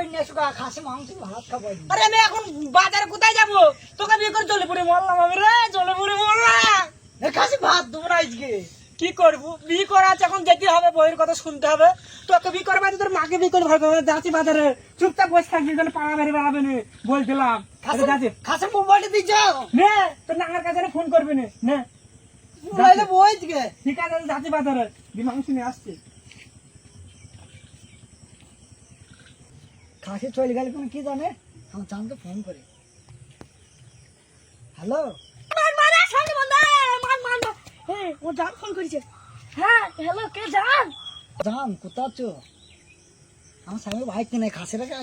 করে নিয়ে এসো খাসি মাংস ভাত খাব আরে আমি এখন বাজারে কোথায় যাব? তোকে বিয়ে করে পড়ে মরলাম আমি রে চলে পড়ে মরলাম খাসি ভাত দেবো না আজকে। কি করব? বিয়ে করা আছে এখন যেতে হবে বইয়ের কথা শুনতে হবে। তোকে বিয়ে করবে তোর মাকে বিয়ে করে ভালো করে যাচ্ছি বাজারে। চুপচাপ বসে থাকবি তাহলে পাড়া বেরিয়ে বেড়াবে না আরে যাচ্ছি। খাসি মোবাইলটা দিচ্ছ নে তোর নাঙ্গার কাছে ফোন করবি না নে। ঠিক আছে যাচ্ছি বাজারে। দি মাংস নিয়ে আসছি। খাসি চলে গেলে কোনো কি জানে? আমার জানকে ফোন করে। হ্যালো? হ্যাঁ ও জান ফোন করেছে। হ্যাঁ হ্যালো কে জান? জান কোথা আছো? আমার স্বামী বাইক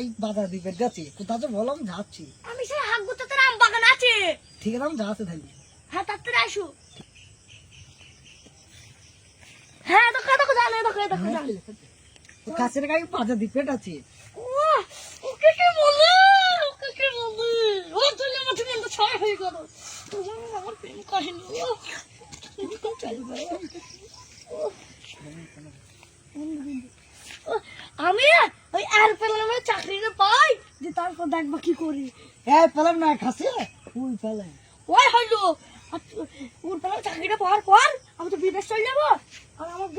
এই বাজার দিকে কোথা আছো বলো আমি যাচ্ছি। আমি সেই হাত গুতাতে আম বাগান আছে। ঠিক আছে আমি যাচ্ছি তাহলে। হ্যাঁ তাড়াতাড়ি আসো হ্যাঁ দেখো দেখো জান দেখো দেখো জান। খাসিটাকে এই বাজার দিকে আছে ওহ, ওকে কি বলে ওকে কি বলে ও তুই আমার তুমি তো ছয় হয়ে গেল। তোমার আমার প্রেম কাহিনী আমি ওই আর পেলাম চাকরিটা পাই যে তারপর দেখব কি করি। এই পেলাম না খাসি? ওই পেলাম। ওই হইল ওর পেলাম চাকরিটা পাওয়ার পর আমি তো বিদেশ চলে যাব। আর আমার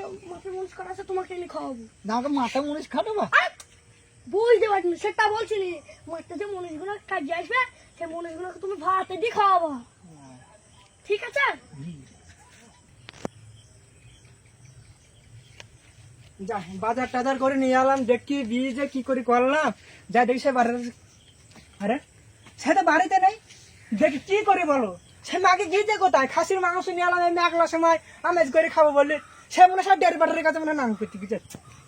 মনিষ করা আছে তোমাকে এনে খাওয়াবো। না মাথা খাটাবো আর বুঝতে পারছি সেটা বলছি যে মনীষগুলো কাজে আসবে সেই মনীষগুলোকে তুমি ভাতে দিয়ে খাওয়াবো। ঠিক আছে? যা, বাজার টাজার করে নিয়ে এলাম, দেখি বিয়ে কি করে করলাম। যা দেখি সে বাড়িতে আরে, সে তো বাড়িতে নেই। দেখি কি করে বলো? সে মাকে গিয়েছে কোথায়? খাসির মাংস নিয়ে এলাম আমি একলা সময়, আমেজ করে খাব বললে সে মনে হয় ডেড় বাটারের কাছে মনে নাম করতে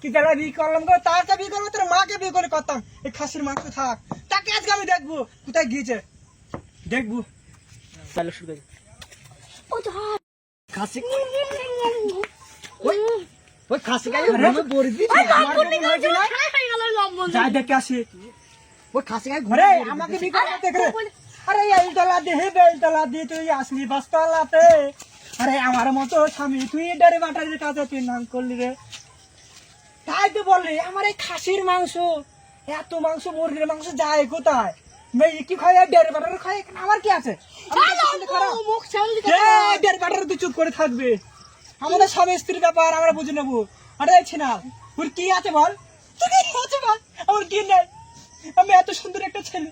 কি জায়গায় বিয়ে করলাম গো বিয়ে করব, তোর মাকে বিয়ে করে করতাম। এই খাসির মাংস থাক তাকে আজকে আমি দেখব। কোথায় গিয়েছে? দেখব। তাহলে শুরু করি। খাসি ওই ওই খাসি দেখে আসি। ওই খাসি আমাকে আরে এই তলা দিয়ে বেল তলা দিয়ে তুই আসলি আরে আমার মতো স্বামী তুই ডারে বাটারের কাছে তুই নাম করলি রে। তাই তো বললি আমার এই খাসির মাংস। এত মাংস মুরগির মাংস যায় কোথায়? মেয়ে কি খায়? বাটারে খায়? এখানে আমার কি আছে? বাটারে তুই চুপ করে থাকবে। আমাদের স্বামী স্ত্রীর ব্যাপার আমরা বুঝে নেব। আরে ওর কি আছে বল? আছে বল? আমার কি নেই? আমি এত সুন্দর একটা ছেলে।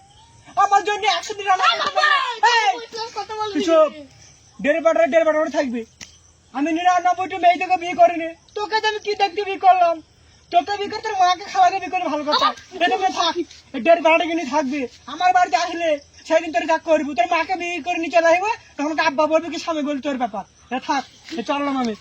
আমার জন্য একশো দিন বাটারে বাটারে থাকবি। আমি নিরানব্বইটা মেয়ে তোকে বিয়ে করিনি। তোকে তো আমি কি দেখতে বিয়ে করলাম? তোকে বিয়ে তোর মাকে খাওয়াকে বিয়ে করে ভালো কথা। এটা তুমি থাক ডের বারোটা কিনে থাকবি। আমার বাড়িতে আসলে সেদিন তোর যা করবি। তোর মাকে বিয়ে করে চলে আসবে, তখন আব্বা বলবে কি স্বামী বলবি তোর ব্যাপার। থাক চললাম আমি।